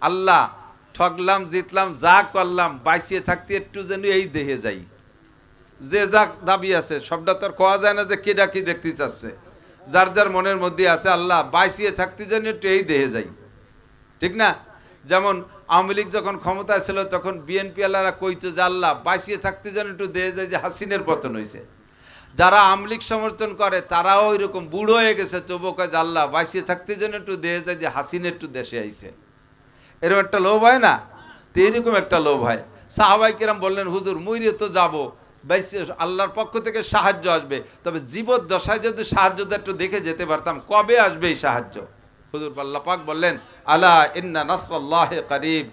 আল্লাহ, ঠকলাম, জিতলাম, যা করলাম, বাইসিয়ে থাকতে একটু যেন এই দেহে যাই। যে যা দাবি আছে, সবটা তো আর কোয়া যায় না যে কে ডাকি দেখতে চাচ্ছে। যার যার মনের মধ্যে আছে, আল্লাহ বাইসিয়ে থাকতে যেন একটু এই দেহে যাই। ঠিক না? যেমন আওয়ামী লীগ যখন ক্ষমতায় ছিল, তখন বিএনপি আল্লাহরা কইতো যে, আল্লাহ বাঁচিয়ে থাকতে যেন একটু দেহে যায় যে হাসিনের পতন হয়েছে যারা আওয়ামী লীগ সমর্থন করে, তারাও ওইরকম বুড়ো হয়ে গেছে তবু কাজ আল্লাহ থাকতে যেন একটু দেহে যায় যে হাসিন একটু দেশে আইছে। এরকম একটা লোভ হয় না? তো এরকম একটা লোভ হয়। সাহাবাই কিরাম বললেন, হুজুর মুইরে তো যাব। আল্লাহর পক্ষ থেকে সাহায্য আসবে। তবে জীবদ্দশায় যদি সাহায্যটা একটু দেখে যেতে পারতাম। কবে আসবে এই সাহায্য? হুজুর পাল্লা পাক বললেন, আলা ইন্না নাসরাল্লাহ করিব।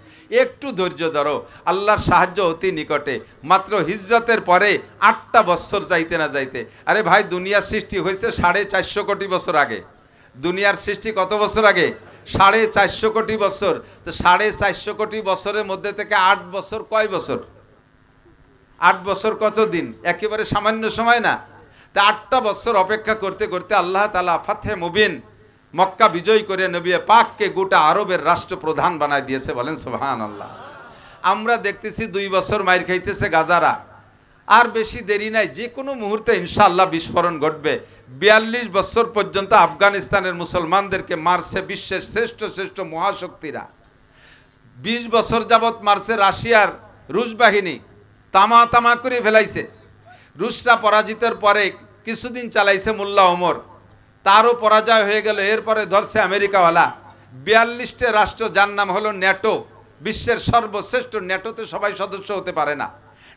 একটু ধৈর্য ধরো। আল্লাহর সাহায্য অতি নিকটে। মাত্র হিজরতের পরে আটটা বছর যাইতে না যাইতে। আরে ভাই, দুনিয়ার সৃষ্টি হয়েছে সাড়ে চারশো কোটি বছর আগে। দুনিয়ার সৃষ্টি কত বছর আগে? সাড়ে চারশো কোটি বছর। তো সাড়ে চারশো কোটি বছরের মধ্যে থেকে আট বছর কয় বছর? আট বছর কত দিন? একেবারে সামান্য সময় না। তা আটটা বছর অপেক্ষা করতে করতে আল্লাহ তালা ফাতে মুবিন মক্কা বিজয় করে নবী পাককে গোটা আরবের রাষ্ট্রপ্রধান বানায় দিয়েছে বলেন সোহান আল্লাহ আমরা দেখতেছি দুই বছর মাইর খাইতেছে গাজারা। আর বেশি দেরি নাই যে কোনো মুহূর্তে ইনশাআল্লাহ বিস্ফোরণ ঘটবে। বিয়াল্লিশ বছর পর্যন্ত আফগানিস্তানের মুসলমানদেরকে মারছে বিশ্বের শ্রেষ্ঠ শ্রেষ্ঠ মহাশক্তিরা। বিশ বছর যাবৎ মারছে রাশিয়ার রুশ বাহিনী, তামা তামা করে ফেলাইছে। রুশরা পরাজিতের পরে কিছুদিন চালাইছে মোল্লা ওমর। তারও পরাজয় হয়ে গেল, এরপরে ধরছে আমেরিকাওয়ালা। বিয়াল্লিশটা রাষ্ট্র যার নাম হলো ন্যাটো, বিশ্বের সর্বশ্রেষ্ঠ ন্যাটোতে সবাই সদস্য হতে পারে না।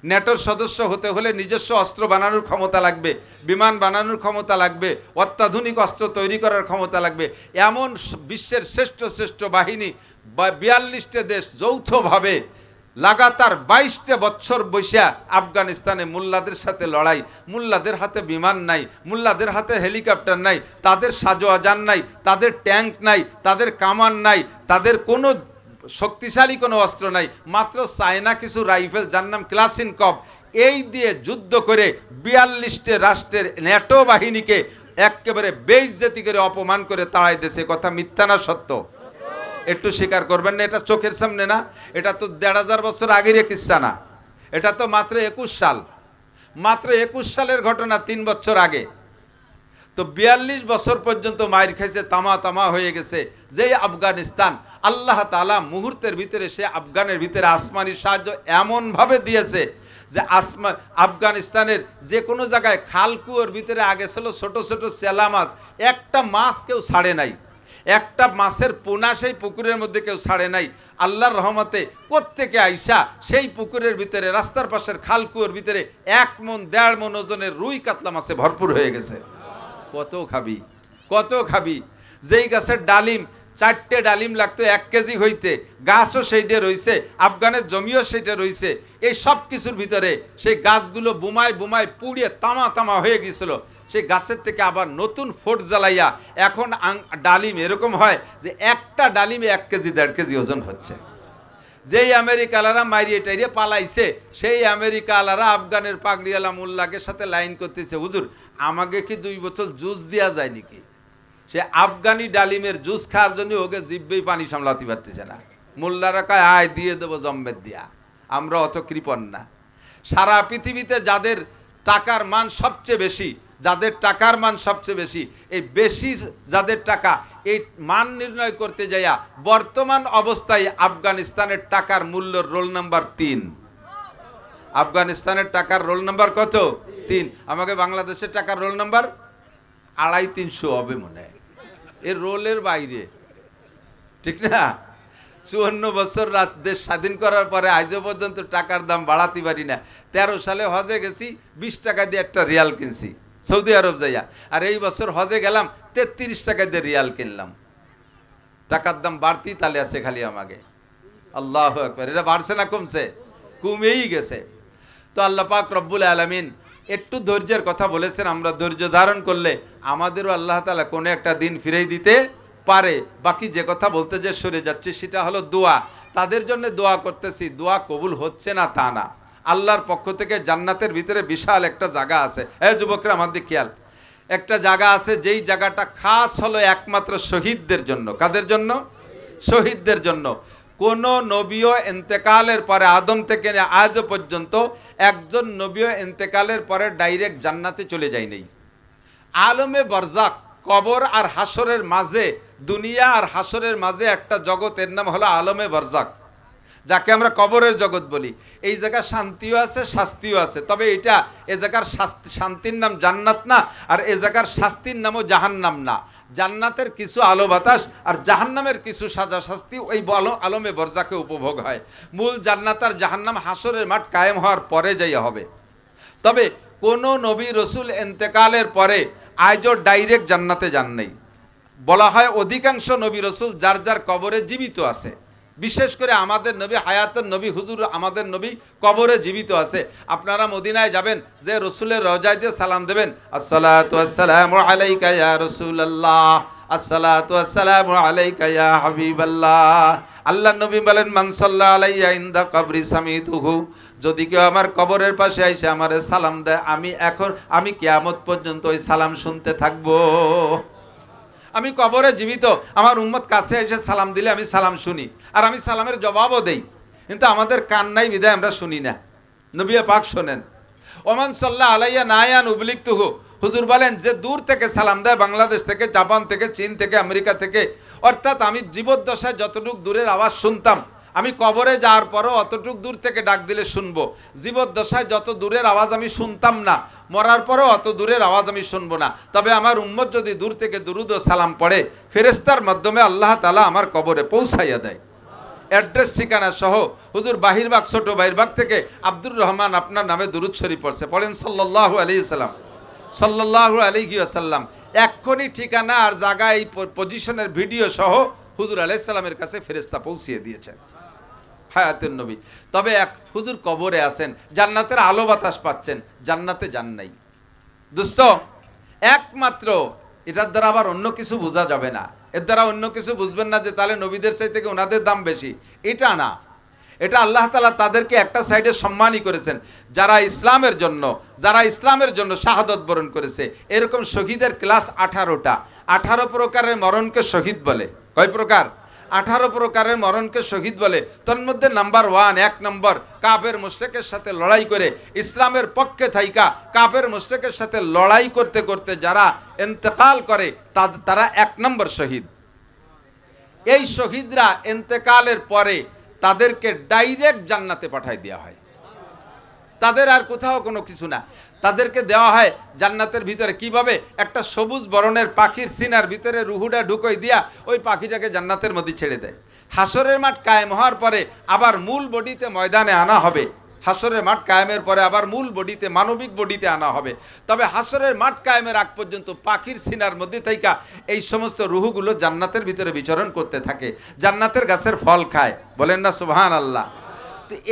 ন্যাটোর সদস্য হতে হলে নিজস্ব অস্ত্র বানানোর ক্ষমতা লাগবে, বিমান বানানোর ক্ষমতা লাগবে, অত্যাধুনিক অস্ত্র তৈরি করার ক্ষমতা লাগবে। এমন বিশ্বের শ্রেষ্ঠ শ্রেষ্ঠ বাহিনী বা বিয়াল্লিশটা দেশ যৌথভাবে লাগাতার বাইশটা বছর বৈশা আফগানিস্তানে মুল্লাদের সাথে লড়াই, মুল্লাদের হাতে বিমান নাই, মুল্লাদের হাতে হেলিকপ্টার নাই, তাদের সাজোয়াজান নাই, তাদের ট্যাঙ্ক নাই, তাদের কামান নাই, তাদের কোনো শক্তিশালী কোনো অস্ত্র নাই। মাত্র চায়না কিছু রাইফেল, যার নাম ক্লাসিন কপ এই দিয়ে যুদ্ধ করে বিয়াল্লিশটে রাষ্ট্রের ন্যাটো বাহিনীকে একেবারে বেইজ্জতি করে অপমান করে তাড়াই দেশে কথা মিথ্যা না, সত্য? একটু স্বীকার করবেন না, এটা চোখের সামনে না, এটা তো দেড় হাজার বছর আগের কিস্সা না। এটা তো মাত্র একুশ সাল। মাত্র একুশ সালের ঘটনা তিন বছর আগে। তো বিয়াল্লিশ বছর পর্যন্ত মায়ের খাইছে, তামা তামা হয়ে গেছে। যেই আফগানিস্তান, আল্লাহ তালা মুহূর্তের ভিতরে সে আফগানের ভিতরে আসমানি সাহায্য এমনভাবে দিয়েছে যে আসমা, আফগানিস্তানের যে কোনো জায়গায় খালকুয়োর ভিতরে আগে ছিল ছোট ছোট চেলা মাছ। একটা মাছ কেউ ছাড়ে নাই। একটা মাছের পোনা সেই পুকুরের মধ্যে কেউ ছাড়ে নাই। আল্লাহর রহমতে প্রত্যেকে আইসা সেই পুকুরের ভিতরে, রাস্তার পাশের খালকুয়োর ভিতরে এক মন, দেড় মন ওজনের রুই কাতলা মাছে ভরপুর হয়ে গেছে। কত খাবি? কত খাবি? যেই গাছের ডালিম, চারটে ডালিম লাগতো এক কেজি হইতে, গাছও সেইটা রইছে, আফগানের জমিও সেইটা রইছে। এই সব কিছুর ভিতরে সেই গাছগুলো বোমায় বোমায় পুড়িয়ে তামা তামা হয়ে গিয়েছিল। সেই গাছের থেকে আবার নতুন ফোট জ্বালাইয়া এখন ডালিম এরকম হয় যে একটা ডালিমে এক কেজি, দেড় কেজি ওজন হচ্ছে। যেই আমেরিকালারা মারিয়ে টাইরিয়ে পালাইছে, সেই আমেরিকালারা আফগানের পাগড়িয়ালা মোল্লাকে সাথে লাইন করতেছে। হুজুর আমাকে কি দুই বোতল জুস দেওয়া যায় নাকি? সে আফগানি ডালিমের জুস খাওয়ার জন্য ওকে জিব্বেই পানি সামলাতে পারতেছে না। মোল্লারা কয়, আয়, দিয়ে দেবো জম্মের দিয়া। আমরা অত কৃপণ না। সারা পৃথিবীতে যাদের টাকার মান সবচেয়ে বেশি, যাদের টাকার মান সবচেয়ে বেশি, এই বেশি যাদের টাকা, এই মান নির্ণয় করতে যাইয়া বর্তমান অবস্থায় আফগানিস্তানের টাকার মূল্য রোল নাম্বার তিন। আফগানিস্তানের টাকার রোল নাম্বার কত? তিন। আমাকে বাংলাদেশের টাকার রোল নাম্বার আড়াই তিনশো হবে মনে হয়। এর রোলের বাইরে। ঠিক না? চুয়ান্ন বছর দেশ স্বাধীন করার পরে আজও পর্যন্ত টাকার দাম বাড়াতে পারি না। তেরো সালে হজে গেছি, বিশ টাকা দিয়ে একটা রিয়াল কিনছি, সৌদি আরব যাইয়া। আর এই বছর হজে গেলাম, তেত্রিশ টাকা দিয়ে রিয়াল কিনলাম। টাকার দাম বাড়তি তালে আছে খালি আমাকে। আল্লাহ একবার এটা বাড়ছে না কমছে? কমেই গেছে। তো আল্লাহ পাক রব্বুল আলমিন একটু ধৈর্যের কথা বলেছেন, আমরা ধৈর্য ধারণ করলে আমাদেরও আল্লাহ তালা কোনো একটা দিন ফিরেই দিতে পারে। বাকি যে কথা বলতে যে সরে যাচ্ছে, সেটা হলো দোয়া। তাদের জন্য দোয়া করতেছি, দোয়া কবুল হচ্ছে না তা না। আল্লাহর পক্ষ থেকে জান্নাতের ভিতরে বিশাল একটা জায়গা আছে। হ্যাঁ যুবকরা আমাদের খেয়াল। একটা জায়গা আছে, যেই জায়গাটা খাস হলো একমাত্র শহীদদের জন্য। কাদের জন্য? শহীদদের জন্য। কোন নবীয় এন্তেকালের পরে, আদম থেকে আজ পর্যন্ত একজন নবীয় এন্তেকালের পরে ডাইরেক্ট জান্নাতে চলে যায় নেই। আলমে বরজাক কবর আর হাসরের মাঝে, দুনিয়া আর হাসরের মাঝে একটা জগতের নাম হলো আলমে বরজাক যাকে আমরা কবরের জগৎ বলি। এই জায়গায় শান্তিও আছে, শাস্তিও আছে। তবে এটা এ জায়গার শান্তির নাম জান্নাত না, আর এ জায়গার শাস্তির নামও জাহান্নাম না। জান্নাতের কিছু আলো বাতাস আর জাহান্নামের কিছু সাজা শাস্তি ওই আলো, আলমে বরজাকে উপভোগ হয়। মূল জান্নাত আর জাহান্নাম হাসরের মাঠ কায়েম হওয়ার পরে যাই হবে। তবে কোন নবী রসুল এন্তেকালের পরে আজও ডাইরেক্ট জান্নাতে যান নেই। বলা হয় অধিকাংশ নবী রসুল যার যার কবরে জীবিত আছে। বিশেষ করে আমাদের নবী, হায়াতের নবী, হুজুর আমাদের নবী কবরে জীবিত আছে। আপনারা মদিনায় যাবেন, যে রসুলের রজায় দিয়ে সালাম দেবেন আসসালামু আলাইকা ইয়া আসসালাতু আসসালামু আলাইকা ইয়া হাবিবাল্লাহ। আল্লাহ নবী বলেন, মান সাল্লা আলাইয়া ইনদা কবরি সামিতুহু। যদি কেউ আমার কবরের পাশে এসে আমার সালাম দেয়, আমি এখন, আমি কিয়ামত পর্যন্ত ওই সালাম শুনতে থাকব। আমি কবরে জীবিত। আমার উম্মত কাছে এসে সালাম দিলে আমি সালাম শুনি। আর আমি সালামের জবাবও দেই। কিন্তু আমাদের কান্নাই বিদায় আমরা শুনি না। নবিয়া পাক শোনেন। ওমান সাল্লাহ আলাইয়া নায়ান উবলিক তুহু হুজুর বলেন, যে দূর থেকে সালাম দেয়, বাংলাদেশ থেকে, জাপান থেকে, চীন থেকে, আমেরিকা থেকে, অর্থাৎ আমি জীবদ্দশায় যতটুকু দূরের আওয়াজ শুনতাম আমি কবরে যাওয়ার পরও অতটুক দূর থেকে ডাক দিলে শুনব। জীবদ্দশায় যত দূরের আওয়াজ আমি শুনতাম না, মরার পরও অত দূরের আওয়াজ আমি শুনব না। তবে আমার উম্মত যদি দূর থেকে দুরুদ ও সালাম পড়ে ফেরেস্তার মাধ্যমে আল্লাহ তালা আমার কবরে পৌঁছাইয়া দেয়। অ্যাড্রেস, ঠিকানা সহ হুজুর বাহিরবাগ ছোট বাহিরবাগ থেকে আব্দুর রহমান আপনার নামে দুরুদ শরীফ পড়ছে। পড়েন সাল্লাহ আলী সাল্লাম সাল্লাহ আলিহি আসাল্লাম এক্ষুনি ঠিকানা আর জায়গা এই পজিশনের ভিডিও সহ হুজুর আলাইসাল্লামের কাছে ফেরেস্তা পৌঁছিয়ে দিয়েছেন। হায়াতের নবী। তবে এক হুজুর কবরে আছেন, জান্নাতের আলো বাতাস পাচ্ছেন, জান্নাতে যান নাই। দোস্ত একমাত্র এটার দ্বারা আবার অন্য কিছু বোঝা যাবে না। এর দ্বারা অন্য কিছু বুঝবেন না যে তাহলে নবীদের সাই থেকে ওনাদের দাম বেশি। এটা না। এটা আল্লাহ তালা তাদেরকে একটা সাইডে সম্মানই করেছেন। যারা ইসলামের জন্য, যারা ইসলামের জন্য শাহাদত বরণ করেছে, এরকম শহীদের ক্লাস আঠারোটা। আঠারো প্রকারের মরণকে শহীদ বলে। কয় প্রকার? আঠারো প্রকারের মরণকে শহীদ বলে। তন্মধ্যে নাম্বার ওয়ান, এক নম্বর কাপের মুশ্রেকের সাথে লড়াই করে, ইসলামের পক্ষে থাইকা কাপের মুশ্রেকের সাথে লড়াই করতে করতে যারা এন্তেকাল করে তারা এক নম্বর শহীদ। এই শহীদরা এন্তেকালের পরে তাদেরকে ডাইরেক্ট জান্নাতে পাঠাই দেওয়া হয়। তাদের আর কোথাও কোনো কিছু না। তাদেরকে দেওয়া হয় জান্নাতের ভিতরে। কীভাবে? একটা সবুজ বরণের পাখির সিনার ভিতরে রুহুটা ঢুকোই দিয়া ওই পাখিটাকে জান্নাতের মধ্যে ছেড়ে দেয়। হাসরের মাঠ কায়েম হওয়ার পরে আবার মূল বডিতে ময়দানে আনা হবে। হাসরের মাঠ কায়েমের পরে আবার মূল বডিতে, মানবিক বডিতে আনা হবে। তবে হাসরের মাঠ কায়েমের আগ পর্যন্ত পাখির সিনার মধ্যে থাইকা এই সমস্ত রুহুগুলো জান্নাতের ভিতরে বিচরণ করতে থাকে। জান্নাতের গাছের ফল খায়। বলেন না সুবহান আল্লাহ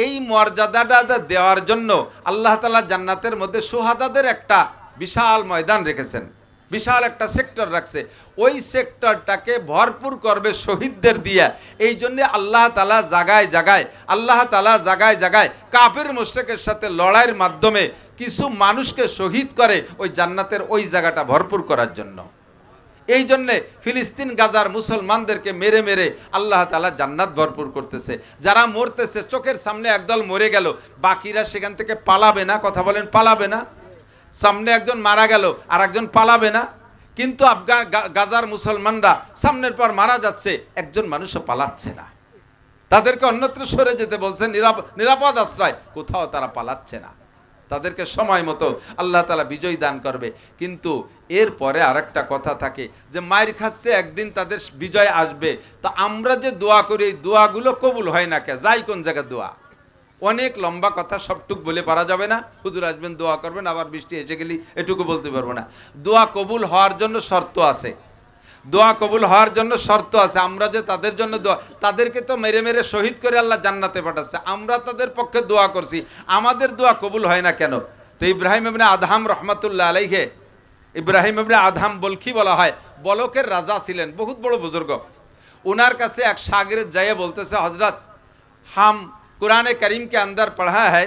এই মর্যাদাটা দেওয়ার জন্য আল্লাহ তালা জান্নাতের মধ্যে সোহাদাদের একটা বিশাল ময়দান রেখেছেন, বিশাল একটা সেক্টর রাখছে। ওই সেক্টরটাকে ভরপুর করবে শহীদদের দিয়ে। এই জন্য আল্লাহ তালা জাগায় জাগায়, আল্লাহ তালা জাগায় জাগায় কাপের মোশেকের সাথে লড়াইয়ের মাধ্যমে কিছু মানুষকে শহীদ করে ওই জান্নাতের ওই জায়গাটা ভরপুর করার জন্য। এই জন্যে ফিলিস্তিন, গাজার মুসলমানদেরকে মেরে মেরে আল্লাহ তালা জান্নাত ভরপুর করতেছে। যারা মরতেছে, চোখের সামনে একদল মরে গেল, বাকিরা সেখান থেকে পালাবে না, কথা বলেন পালাবে না। সামনে একজন মারা গেল আর একজন পালাবে না। কিন্তু আফগান গাজার মুসলমানরা সামনের পর মারা যাচ্ছে, একজন মানুষও পালাচ্ছে না। তাদেরকে অন্যত্র সরে যেতে বলছে নিরাপদ আশ্রয়, কোথাও তারা পালাচ্ছে না। তাদেরকে সময় মতো আল্লাহ তালা বিজয় দান করবে। কিন্তু এর এরপরে আরেকটা কথা থাকে যে, মায়ের খাচ্ছে একদিন তাদের বিজয় আসবে। তো আমরা যে দোয়া করি, এই দোয়াগুলো কবুল হয় না কে যাই কোন জায়গায় দোয়া। অনেক লম্বা কথা সবটুক বলে পারা যাবে না। হুজুর আসবেন, দোয়া করবেন, আবার বৃষ্টি এসে গেলি, এটুকু বলতে পারব না। দোয়া কবুল হওয়ার জন্য শর্ত আছে। দোয়া কবুল হওয়ার জন্য শর্ত আছে আমরা যে তাদের জন্য দোয়া তাদেরকে তো মেরে মেরে শহীদ করে আল্লাহ জান্নাতে পাঠাচ্ছে আমরা তাদের পক্ষে দোয়া করছি আমাদের দোয়া কবুল হয় না কেন তো ইব্রাহিম এমনি আধাম রহমতুল্লাহ আলাইহে ইব্রাহিম এমনি আধাম বলকি বলা হয় বলকের রাজা ছিলেন বহুত বড় বুজুর্গ ওনার কাছে এক সাগরে যাইয়ে বলতেছে হজরত হাম कुरान करीम के अंदर पढ़ा है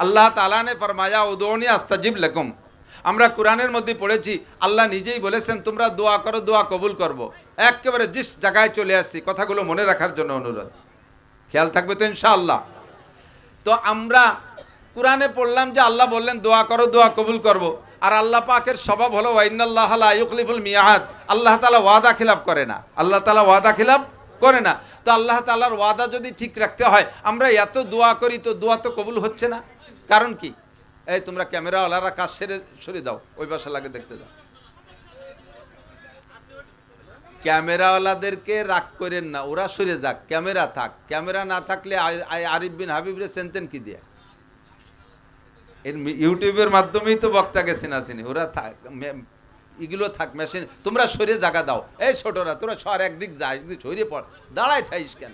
আল্লাহ তালা নে ফরমায়া উদৌনি আস্তাজিব লেকুম আমরা কোরআনের মধ্যে পড়েছি, আল্লাহ নিজেই বলেছেন, তোমরা দোয়া করো, দোয়া কবুল করব। একেবারে জিস জায়গায় চলে আসছি, কথাগুলো মনে রাখার জন্য অনুরোধ। খেয়াল থাকবে তো ইনশাআল্লাহ। তো আমরা কোরআনে পড়লাম যে আল্লাহ বললেন, দোয়া করো, দোয়া কবুল করব। আর আল্লাহ পাকের স্বভাব হলো ওয়াইনাল্লাহ ইউকলিফুল মিয়াদ। আল্লাহ তালা ওয়াদা খিলাফ করে না। আল্লাহ তালা ওয়াদা খিলাফ করে না। তো আল্লাহ তালার ওয়াদা যদি ঠিক রাখতে হয়, আমরা এত দোয়া করি, তো দোয়া তো কবুল হচ্ছে না। কারণ কি? এই, তোমরা ক্যামেরাওয়ালারা কাজ সেরে সরে দাও, ওই বাসা লাগে দেখতে দাও। ক্যামেরাওয়ালাদেরকে রাগ করেন না, ওরা সরে যাক, ক্যামেরা থাক। ক্যামেরা না থাকলে আরিফ বিন হাবিবরে চেনতেন কি দিয়ে? এর ইউটিউবের মাধ্যমেই তো বক্তা গেছে না চিনি ওরা থাক এগুলো থাক, মেশিন, তোমরা সরে জায়গা দাও। এই ছোটরা, তোরা সর, একদিক যা, একদিক সরিয়ে পড়, দাঁড়ায় থাইস কেন?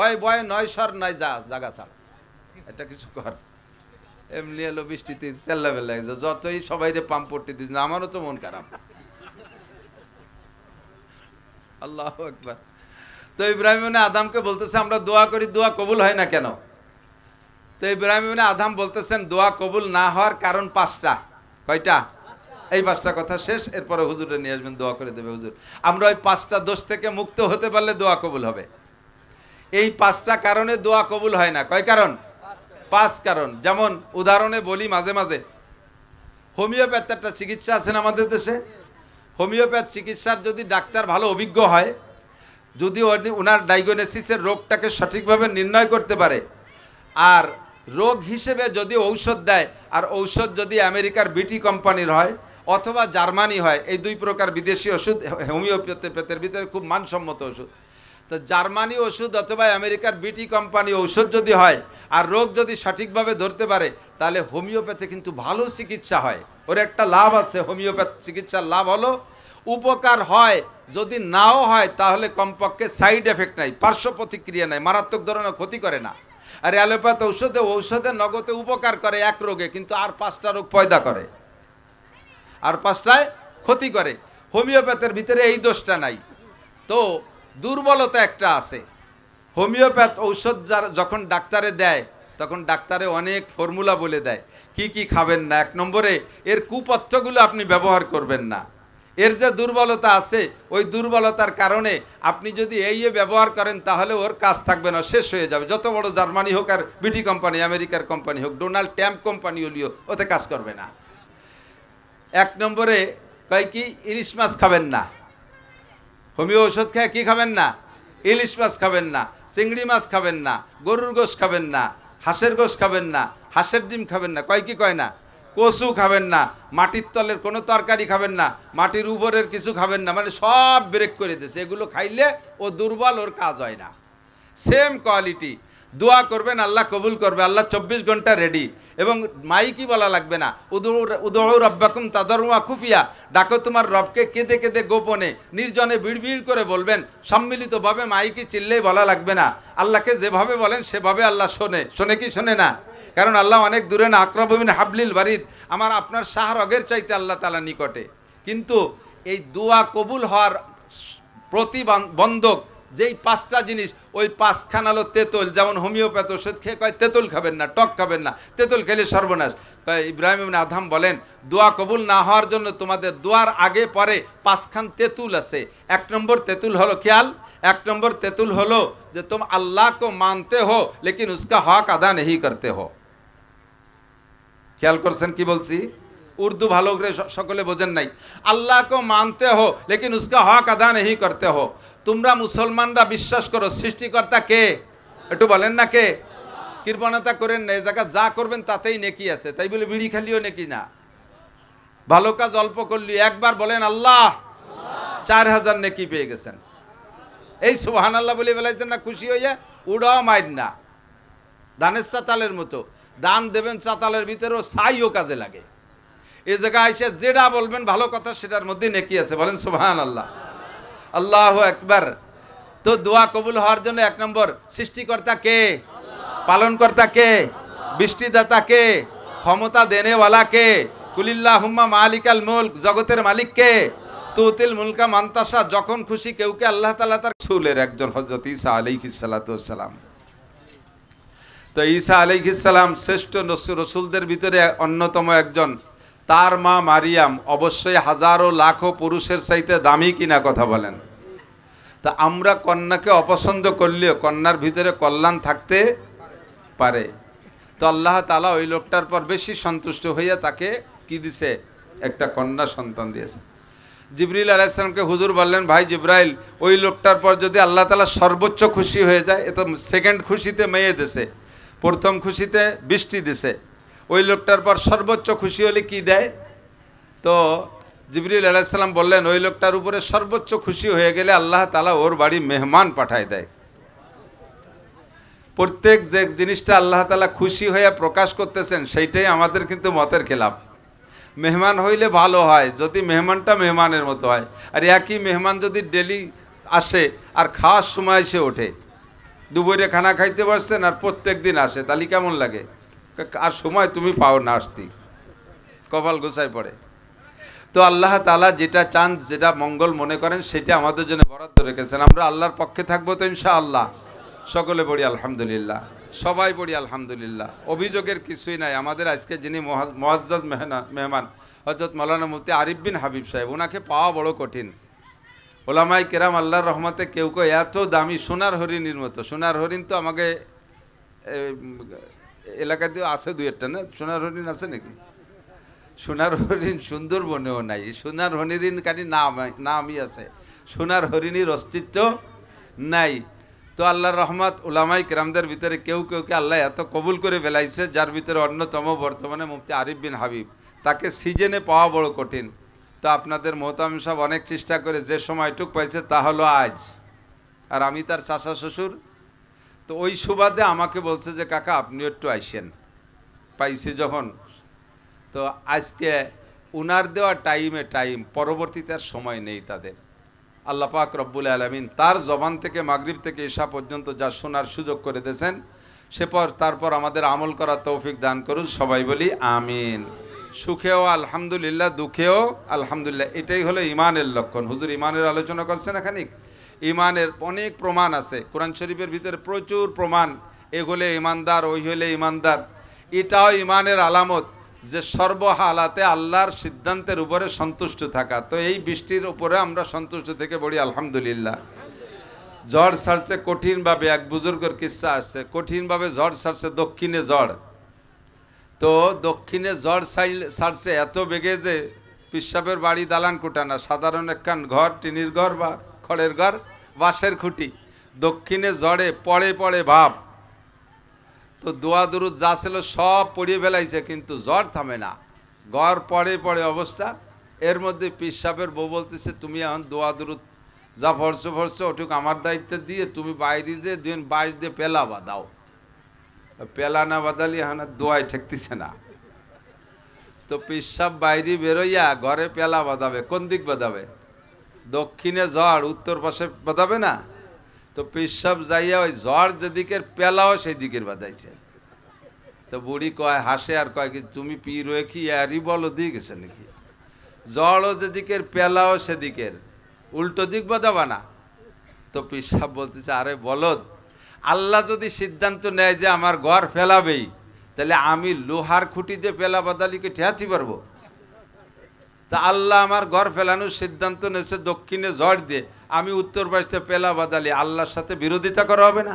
ওই বয় নয় সর, নয় যা, জায়গা ছাড়। এটা কিছু কর। এমনি এলো বৃষ্টিতে চেল্লা বেলা যতই সবাই রে পাম্প পড়তে দিস না, আমারও তো মন খারাপ। আল্লাহ একবার তো ইব্রাহিম আদামকে বলতেছে, আমরা দোয়া করি, দোয়া কবুল হয় না কেন? তো ইব্রাহিম আদাম বলতেছেন, দোয়া কবুল না হওয়ার কারণ পাঁচটা। কয়টা? এই পাঁচটা কথা শেষ, এরপরে হুজুরে নিয়ে আসবেন, দোয়া করে দেবে হুজুর। আমরা ওই পাঁচটা দোষ থেকে মুক্ত হতে পারলে দোয়া কবুল হবে। এই পাঁচটা কারণে দোয়া কবুল হয় না। কয় কারণ? পাঁচ কারণ। যেমন উদাহরণে বলি মাঝে মাঝে হোমিওপ্যাথ একটা চিকিৎসা আছেন আমাদের দেশে? হোমিওপ্যাথ চিকিৎসার যদি ডাক্তার ভালো অভিজ্ঞ হয়, যদি ওনার ডায়াগনোসিসের রোগটাকে সঠিকভাবে নির্ণয় করতে পারে, আর রোগ হিসেবে যদি ঔষধ দেয়, আর ঔষধ যদি আমেরিকার বিটি কোম্পানির হয়, অথবা জার্মানি হয়, এই দুই প্রকার বিদেশি ওষুধ, হোমিওপ্যাথের ভিতরে খুব মানসম্মত ওষুধ। তো জার্মানি ওষুধ অথবা আমেরিকার বিটি কোম্পানি ঔষধ যদি হয় আর রোগ যদি সঠিকভাবে ধরতে পারে, তাহলে হোমিওপ্যাথে কিন্তু ভালো চিকিৎসা হয়। ওর একটা লাভ আছে, হোমিওপ্যাথ চিকিৎসার লাভ হলো, উপকার হয়, যদি নাও হয়, তাহলে কমপক্ষে সাইড এফেক্ট নাই, পার্শ্ব প্রতিক্রিয়া নাই, মারাত্মক ধরনের ক্ষতি করে না। আর অ্যালোপ্যাথ ঔষধে ঔষধে নগদে উপকার করে এক রোগে, কিন্তু আর পাঁচটা রোগ পয়দা করে। আর পাঁচটায় ক্ষতি করে। হোমিওপ্যাথের ভিতরে এই দোষটা নাই। তো দুর্বলতা একটা আছে। হোমিওপ্যাথ ঔষধ যার যখন ডাক্তারে দেয়, তখন ডাক্তারে অনেক ফর্মুলা বলে দেয়, কি কি খাবেন না? এক নম্বরে, এর কুপথ্যগুলো আপনি ব্যবহার করবেন না। এর যে দুর্বলতা আছে, ওই দুর্বলতার কারণে আপনি যদি এই ব্যবহার করেন, তাহলে ওর কাজ থাকবে না, শেষ হয়ে যাবে। যত বড় জার্মানি হোক আর বিটি কোম্পানি আমেরিকার কোম্পানি হোক ডোনাল্ড ট্যাম্প কোম্পানি হলিও ওতে কাজ করবে না। এক নম্বরে, কয় কি? ইলিশ মাছ খাবেন না। হোমিও ওষুধ খেয়ে কি খাবেন না? ইলিশ মাছ খাবেন না, চিংড়ি মাছ খাবেন না, গরুর গোশ খাবেন না, হাঁসের গোশ খাবেন না, হাঁসের ডিম খাবেন না, কয় কি কয় না? কচু খাবেন না, মাটির তলের কোনো তরকারি খাবেন না, মাটির উপরের কিছু খাবেন না মানে সব ব্রেক করে দিয়েছে। এগুলো খাইলে ও দুর্বল, ওর কাজ হয় না। সেম কোয়ালিটি দোয়া করবেন, আল্লাহ কবুল করবে, আল্লাহ চব্বিশ ঘণ্টা রেডি এবং মাইকি বলা লাগবে না। উদৌ রব্বাকুম তাদরুয়া খুফিয়া। ডাকো তোমার রবকে কেঁদে কেঁদে গোপনে, নির্জনে বিড়বিড় করে বলবেন, সম্মিলিতভাবে মাইকি চিল্লেই বলা লাগবে না। আল্লাহকে যেভাবে বলেন, সেভাবে আল্লাহ শোনে। শোনে কি শোনে না? কারণ আল্লাহ অনেক দূরে না আক্রবিন হাবলিল বারিদ, আমার আপনার শাহ রগের চাইতে আল্লাহ তালা নিকটে। কিন্তু এই দোয়া কবুল হওয়ার প্রতিবন্ধক যেই পাঁচটা জিনিস, ওই পাঁচখান হলো তেঁতুল। যেমন হোমিওপ্যাথ ওষুধ খেয়ে কয়, তেঁতুল খাবেন না, টক খাবেন না, তেঁতুল খেলে সর্বনাশ। কয়, ইব্রাহিম আধাম বলেন, দোয়া কবুল না হওয়ার জন্য তোমাদের দোয়ার আগে পরে পাঁচখান তেঁতুল আছে। এক নম্বর তেঁতুল হলো খেয়াল, এক নম্বর তেঁতুল হলো যে তুম আল্লাহ কো মানতে হো, লেকিন উসকা হক আদা নেই করতে হো। খেয়াল করছেন কি বলছি? উর্দু ভালো করে সকলে বোঝেন নাই। আল্লাহ কো মানতে হো, লেকিন উসকা হক আদা নেই করতে হো। তোমরা মুসলমানরা বিশ্বাস করো, সৃষ্টিকর্তা কে? একটু বলেন না কে? কৃপণতা করেন না, এই জায়গা যা করবেন তাতেই নেকি আছে। তাই বলে বিড়ি খালিও নেকি না। ভালো কাজ অল্প করলি, একবার বলেন আল্লাহ, চার হাজার নেকি পেয়ে গেছেন। এই সুবাহান আল্লাহ বলে বেলাইছেন না, খুশি হইয়া উড়াও মাইর না। দানের চাতালের মতো। দান দেবেন চাতালের ভিতরেও ছাইও কাজে লাগে। এ জায়গায় এসে যেটা বলবেন ভালো কথা, সেটার মধ্যে নেকি আছে। বলেন সুবাহান আল্লাহ আল্লাহ একবার তো দোয়া কবুল হওয়ার জন্য এক নম্বর, সৃষ্টিকর্তা কে? পালনকর্তা কে? বৃষ্টিদাতা কে? ক্ষমতা দেনেওয়ালা কে? কুলিল্লাহ হুম্মা মালিকাল মুলক, জগতের মালিক কে? তুতিল মুলকা মান্তাসা, যখন খুশি কেউকে আল্লাহ তালা তার সুলের একজন হজরত ঈসা আলাইহিসালাম তো ঈসা আলাইহিসাল্লাম শ্রেষ্ঠ রসুলদের ভিতরে অন্যতম একজন। তার মা মারিয়াম অবশ্যই হাজারো লাখো পুরুষের চাইতে দামি কিনা কথা বলেন। তা আমরা কন্যাকে অপছন্দ করলেও কন্যার ভিতরে কল্যাণ থাকতে পারে। তো আল্লাহ তালা ওই লোকটার পর বেশি সন্তুষ্ট হইয়া তাকে কি দিছে? একটা কন্যা সন্তান দিয়েছে। জিবরিল আলাইসালামকে হুজুর বললেন, ভাই জিব্রাইল, ওই লোকটার পর যদি আল্লাহ তালা সর্বোচ্চ খুশি হয়ে যায়, এ তো সেকেন্ড খুশিতে মেয়ে দেশে প্রথম খুশিতে বৃষ্টি দিছে ওই লোকটার পর সর্বোচ্চ খুশি হলে কি দেয়? তো জিবরিল আলাইসাল্লাম বললেন, ওই লোকটার উপরে সর্বোচ্চ খুশি হয়ে গেলে আল্লাহ তালা ওর বাড়ি মেহমান পাঠায় দেয়। প্রত্যেক যে জিনিসটা আল্লাহ তালা খুশি হয়ে প্রকাশ করতেছেন, সেইটাই আমাদের কিন্তু মতের খেলাফ মেহমান হইলে ভালো হয়, যদি মেহমানটা মেহমানের মতো হয়। আর একই মেহমান যদি ডেলি আসে, আর খাওয়ার সময় সে ওঠে। দুপুরে খানা খাইতে পারছেন আর প্রত্যেক দিন আসে, তাহলে কেমন লাগে? আর সময় তুমি পাও না আসতি কপাল গোসাই পড়ে। তো আল্লাহ তালা যেটা চান, যেটা মঙ্গল মনে করেন, সেটা আমাদের জন্য বরাদ্দ রেখেছেন। আমরা আল্লাহর পক্ষে থাকব তো ইনশা আল্লাহ সকলে পড়ি আলহামদুলিল্লাহ। সবাই পড়ি আলহামদুলিল্লাহ। অভিযোগের কিছুই নাই। আমাদের আজকে যিনি মহাজ্জাজ মেহমান হজরত মৌলানা মুফতি আরিফ বিন হাবিব সাহেব ওনাকে পাওয়া বড় কঠিন। ওলামাই কেরাম আল্লাহর রহমতে কেউ কেউ এত দামি সোনার হরিণীর মতো। সোনার হরিণ তো আমাকে এলাকাতেও আছে দু একটা, না? সোনার হরিণ আছে নাকি? সোনার হরিণ সুন্দরবনেও নাই। সোনার হরিণ কানি নাম, নামই আছে। সোনার হরিণীর অস্তিত্ব নাই। তো আল্লাহর রহমত উলামাই কেরামদের ভিতরে কেউ কেউকে আল্লাহ এত কবুল করে ফেলাইছে, যার ভিতরে অন্যতম বর্তমানে মুফতি আরিফ বিন হাবিব। তাকে সিজনে পাওয়া বড় কঠিন। তো আপনাদের মোহতাম সাহেব অনেক চেষ্টা করে যে সময়টুক পাইছে তা হলো আজ। আর আমি তার চাষা শ্বশুর তো ওই সুবাদে আমাকে বলছে যে, কাকা আপনি একটু আইসেন। পাইছি যখন। তো আজকে উনার দেওয়া টাইমে টাইম, পরবর্তীতে আর সময় নেই তাদের। আল্লাহ পাক রব্বুল আলমিন তার জবান থেকে মাগরিব থেকে এসা পর্যন্ত যা শোনার সুযোগ করে দিয়েছেন, সে পর তারপর আমাদের আমল করার তৌফিক দান করুন, সবাই বলি আমিন। সুখেও আলহামদুলিল্লাহ, দুঃখেও আলহামদুলিল্লাহ, এটাই হলো ইমানের লক্ষণ। হুজুর ইমানের আলোচনা করছেন এখানে? ইমানের অনেক প্রমাণ আছে। কোরআন শরীফের ভিতরে প্রচুর প্রমাণ। এ হলে ইমানদার, ওই হলে ইমানদার। এটাও ইমানের আলামত যে সর্বহালাতে আল্লাহর সিদ্ধান্তের উপরে সন্তুষ্ট থাকা। তো এই বৃষ্টির উপরে আমরা সন্তুষ্ট থেকে বলি আলহামদুলিল্লাহ। ঝড় ছাড়ছে কঠিনভাবে, এক বুজুর্গর কিস্সা আসছে কঠিনভাবে ঝড় ছাড়ছে দক্ষিণে ঝড়। তো দক্ষিণে ঝড় ছাড়ছে এত বেগে যে পিসাবের বাড়ি দালান কোটানা সাধারণ একখান ঘর, টিনির ঘর বা খড়ের ঘর, বাঁশের খুঁটি। দক্ষিণে ঝড়ে, পড়ে পড়ে ভাব। তো দোয়া দুরুদ যা ছিল সব পড়িয়ে ফেলাইছে, কিন্তু জ্বর থামে না। গড় পড়ে পড়ে অবস্থা। এর মধ্যে পিসাবের বউ বলতেছে, তুমি এখন দোয়া দুরুদ যা ভরছো ভরছো, ওটুক আমার দায়িত্ব দিয়ে তুমি বাইরে যে দিন বাইশ দিয়ে পেলা বাদাও পেলা না বাদালি এখন দোয়ায় ঠেকতেছে না। তো পিসাব বাইরে বেরোইয়া ঘরে পেলা বাঁধাবে, কোন দিক বাঁধাবে? দক্ষিণে ঝড়, উত্তর পাশে বাঁধাবে না? তো পিসাব যাইয়া ওই ঝড় যেদিকের পেলাও সেই দিকের বাঁধাইছে। তো বুড়ি কয়, হাসে আর কয় কি, তুমি পীর হয়ে কি আরই বলো দিয়ে গেছে নাকি? জড়ও যেদিকের পেলাও সেদিকের, উল্টো দিক বাঁধাবা না। তো পিসাব বলতেছে, আরে বলদ, আল্লাহ যদি সিদ্ধান্ত নেয় যে আমার ঘর ফেলাবেই, তাহলে আমি লোহার খুঁটি খুঁটিতে পেলা বাদালিকে ঠেয়াতে পারব? তা আল্লাহ আমার ঘর ফেলানোর সিদ্ধান্ত নিয়েছে, দক্ষিণে ঝড় দিয়ে। আমি উত্তর পাশে পেলা বাদালি, আল্লাহর সাথে বিরোধিতা করা হবে না।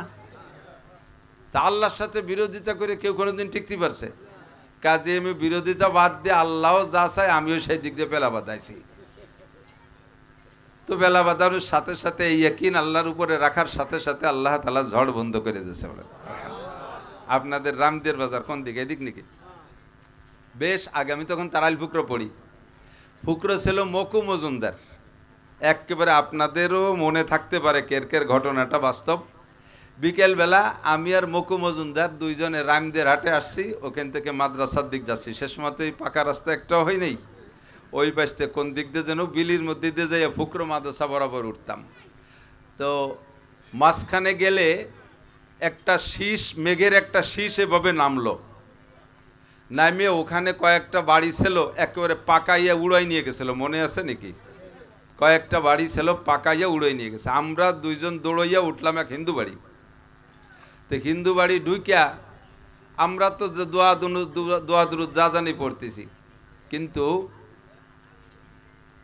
তা আল্লাহর সাথে বিরোধিতা করে কেউ কোনোদিন টিকতে পারছে? কাজে আমি বিরোধিতা বাদ দিয়ে আল্লাহও যা চাই আমিও সেই দিক দিয়ে পেলা বাদাইছি তো বেলা বাদানোর সাথে সাথে এই একিন আল্লাহর উপরে রাখার সাথে সাথে আল্লাহ তালা ঝড় বন্ধ করে দিয়েছে আপনাদের রামদের বাজার কোন দিকে? এদিক নাকি? বেশ আগে আমি তখন তারাইল ফুকরো পড়ি। ফুকরো ছিল মকু মজুমদার। একেবারে আপনাদেরও মনে থাকতে পারে কের কের ঘটনাটা বাস্তব। বিকেলবেলা আমি আর মকু মজুমদার দুইজনে রামদের হাটে আসছি, ওখান থেকে মাদ্রাসার দিক যাচ্ছি। শেষ মতোই পাকা রাস্তা একটাও হয় নেই। ওই পাশে কোন দিক দিয়ে যেন বিলির মধ্যে দিয়ে যাইয়া ফুকরো মাদ্রাসা বরাবর উঠতাম। তো মাঝখানে গেলে একটা শীষ, মেঘের একটা শীষ এভাবে নামলো। নামিয়ে ওখানে কয়েকটা বাড়ি ছিল, একেবারে পাকাইয়া উড়াই নিয়ে গেছিল। মনে আছে নাকি? কয়েকটা বাড়ি ছিল, পাকাইয়া উড়াই নিয়ে গেছে। আমরা দুইজন দৌড়াইয়া উঠলাম এক হিন্দু বাড়ি। তো হিন্দু বাড়ি ঢুকিয়া আমরা তো দোয়া দুনু দোয়া দুরুদ যা জানি পড়তেছি। কিন্তু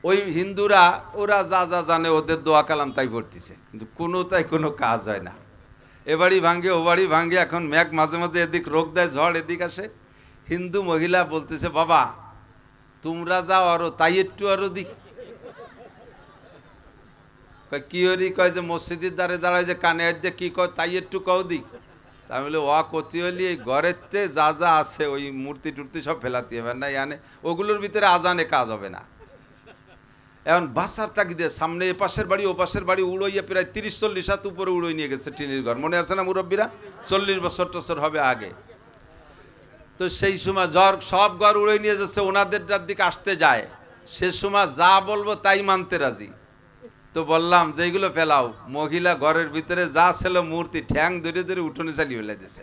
ওই হিন্দুরা, ওরা যা যা জানে ওদের দোয়া কালাম তাই পড়তেছে। কিন্তু কোনো তাই কোনো কাজ হয় না। এ বাড়ি ভাঙ্গে, ও বাড়ি ভাঙ্গে, এখন ম্যাক মাঝে মাঝে এদিক রোগ দেয়, ঝড় এদিক আসে। হিন্দু মহিলা বলতেছে, বাবা, তোমরা যাও আরও, তাই একটু আরও দি কি হরি? কয় যে, মসজিদের দ্বারে দাঁড়ায় যে কানে দিয়ে কি কয় তাই একটু কও দি। তা আমি বলি ওয়া কতি হলি, এই ঘরের তে যা যা আছে, ওই মূর্তি টুর্তি সব ফেলাতে হবে। না, ইয়ানে ওগুলোর ভিতরে আজানে কাজ হবে না। এখন বাসার তাগিদে সামনে এ পাশের বাড়ি, ও পাশের বাড়ি উড়োইয়া প্রায় তিরিশ, চল্লিশ হাত উপরে উড়োই নিয়ে গেছে টিনির ঘর। মনে আছে না মুরব্বীরা? চল্লিশ বছর টছর হবে আগে। তো সেই সময় জ্বর সব ঘর উড়ে নিয়ে যাচ্ছে, ওনাদের যার দিকে আসতে যায়, সে সময় যা বলব তাই মানতে রাজি। তো বললাম যেগুলো ফেলাও, মহিলা ঘরের ভিতরে যা ছিল মূর্তি, ঠ্যাং ধরে ধরে উঠোনে চালিয়ে ফেলে দিছে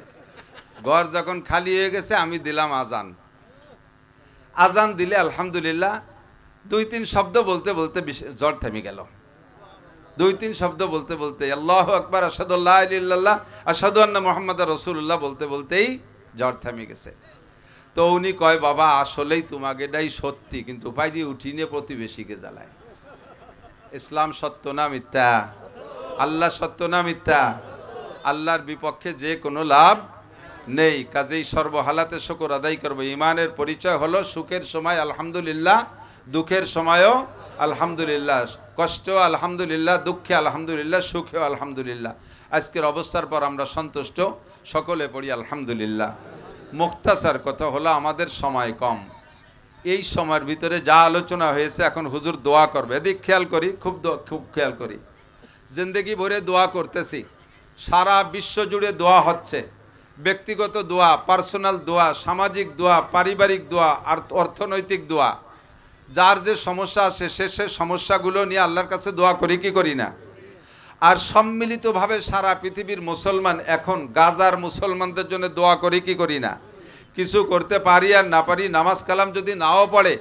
ঘর যখন খালি হয়ে গেছে, আমি দিলাম আজান। আজান দিলে আলহামদুলিল্লাহ, দুই তিন শব্দ বলতে বলতে জ্বর থেমে গেল। দুই তিন শব্দ বলতে বলতে, আল্লাহ আকবর আসাদুল্লাহ আলিল্লাহ আসাদুল্লাহ মোহাম্মদ রসুল্লাহ বলতে বলতেই জ্বর থেমে গেছে। তো উনি কয়, বাবা, আসলেই তোমাকে এটাই সত্যি। কিন্তু উপায় দিয়ে উঠি নিয়ে প্রতিবেশীকে জ্বালায়। ইসলাম সত্য না মিথ্যা? আল্লাহ সত্য না মিথ্যা? আল্লাহর বিপক্ষে যে কোনো লাভ নেই। কাজেই সর্বহালাতে শুকর আদায় করব। ইমানের পরিচয় হলো সুখের সময় আলহামদুলিল্লাহ, দুঃখের সময়ও আলহামদুলিল্লাহ কষ্ট আলহামদুলিল্লাহ, দুঃখে আলহামদুলিল্লাহ, সুখেও আলহামদুলিল্লাহ। আজকের অবস্থার পর আমরা সন্তুষ্ট। সকলে পড়ি, আলহামদুলিল্লাহ। মুক্তাসার কথা হলো আমাদের সময় কম। এই সময়ের ভিতরে যা আলোচনা হয়েছে, এখন হুজুর দোয়া করবে। এদিক খেয়াল করি, খুব খুব খেয়াল করি। জিন্দগি ভরে দোয়া করতেছি। সারা বিশ্ব জুড়ে দোয়া হচ্ছে। ব্যক্তিগত দোয়া, পার্সোনাল দোয়া, সামাজিক দোয়া, পারিবারিক দোয়া, আর অর্থনৈতিক দোয়া। যার যে সমস্যা আছে, সে সে সমস্যাগুলো নিয়ে আল্লাহর কাছে দোয়া করি কি করি না? আর সম্মিলিতভাবে সারা পৃথিবীর মুসলমান এখন গাজার মুসলমানদের জন্য দোয়া করি, কি করি না? কিছু করতে পারি আর না পারি, নামাজ কালাম যদি নাও পড়ে,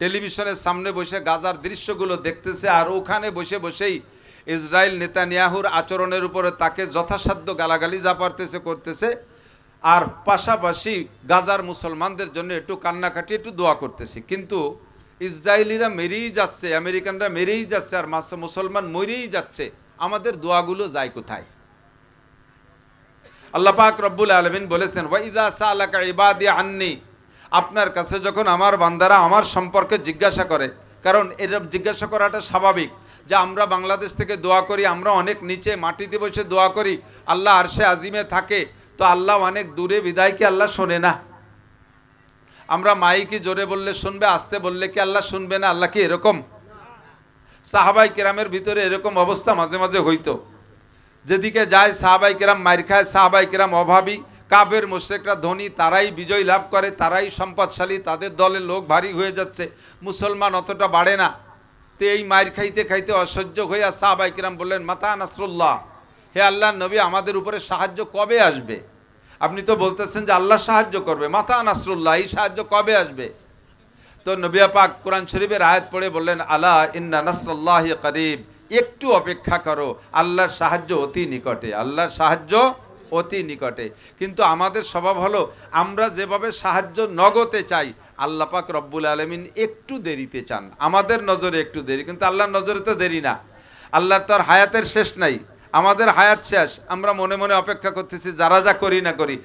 টেলিভিশনের সামনে বসে গাজার দৃশ্যগুলো দেখতেছে আর ওখানে বসে বসেই ইসরায়েল নেতানিয়াহুর আচরণের উপরে তাকে যথাসাধ্য গালাগালি যা পারতেছে করতেছে আর পাশাপাশি গাজার মুসলমানদের জন্য একটু কান্নাকাটি, একটু দোয়া করতেছি। কিন্তু ইসরায়েলিরা মেরেই যাচ্ছে, আমেরিকানরা মেরেই যাচ্ছে আর মাস, মুসলমান মরেই যাচ্ছে। আমাদের দোয়াগুলো যায় কোথায়? আল্লাহ পাক রব্বুল আলমিন বলেছেন ওয়াইদা সালাকা ইবাদি আন্নি আপনার কাছে যখন আমার বান্দারা আমার সম্পর্কে জিজ্ঞাসা করে, কারণ এরকম জিজ্ঞাসা করাটা স্বাভাবিক যে আমরা বাংলাদেশ থেকে দোয়া করি, আমরা অনেক নিচে মাটিতে বসে দোয়া করি, আল্লাহ আরশে আজিমে থাকে, তো আল্লাহ অনেক দূরে বিদায় কি আল্লাহ শোনে না? আমরা মাইকি জোরে বললে শুনবে, আসতে বললে কি আল্লাহ শুনবে না? আল্লাহ কি এরকম? সাহাবাই কেরামের ভিতরে এরকম অবস্থা মাঝে মাঝে হইতো। যেদিকে যায় সাহাবাই কেরাম মার খায়, সাহাবাই কেরাম অভাবী কাবের মোশেকরা ধনী, তারাই বিজয় লাভ করে, তারাই সম্পদশালী, তাদের দলের লোক ভারী হয়ে যাচ্ছে, মুসলমান অতটা বাড়ে না। তো এই মায়ের খাইতে খাইতে অসহ্য হইয়া সাহাবাই কিরাম বললেন, মাতা নাসরুল্লাহ, হে আল্লাহ নবী, আমাদের উপরে সাহায্য কবে আসবে? আপনি তো বলতেছেন যে আল্লাহ সাহায্য করবে। মাতা নাসরুল্লাহ, এই সাহায্য কবে আসবে? তো নবিয়া পাক কোরআন শরীফের আয়াত পড়ে বললেন, আলা ইন্না নাসরাল্লাহি করিব। একটু অপেক্ষা করো, আল্লাহর সাহায্য অতি নিকটে, আল্লাহর সাহায্য অতি নিকটে। কিন্তু আমাদের স্বভাব হলো, আমরা যেভাবে সাহায্য নগতে চাই, আল্লাহ পাক রব্বুল আলমিন একটু দেরিতে চান। আমাদের নজরে একটু দেরি, কিন্তু আল্লাহর নজরে তো দেরি না। আল্লাহর তো আর হায়াতের শেষ নাই, আমাদের হায়াত শেষ। আমরা মনে মনে অপেক্ষা করতেছি, যারা যা করি না করি।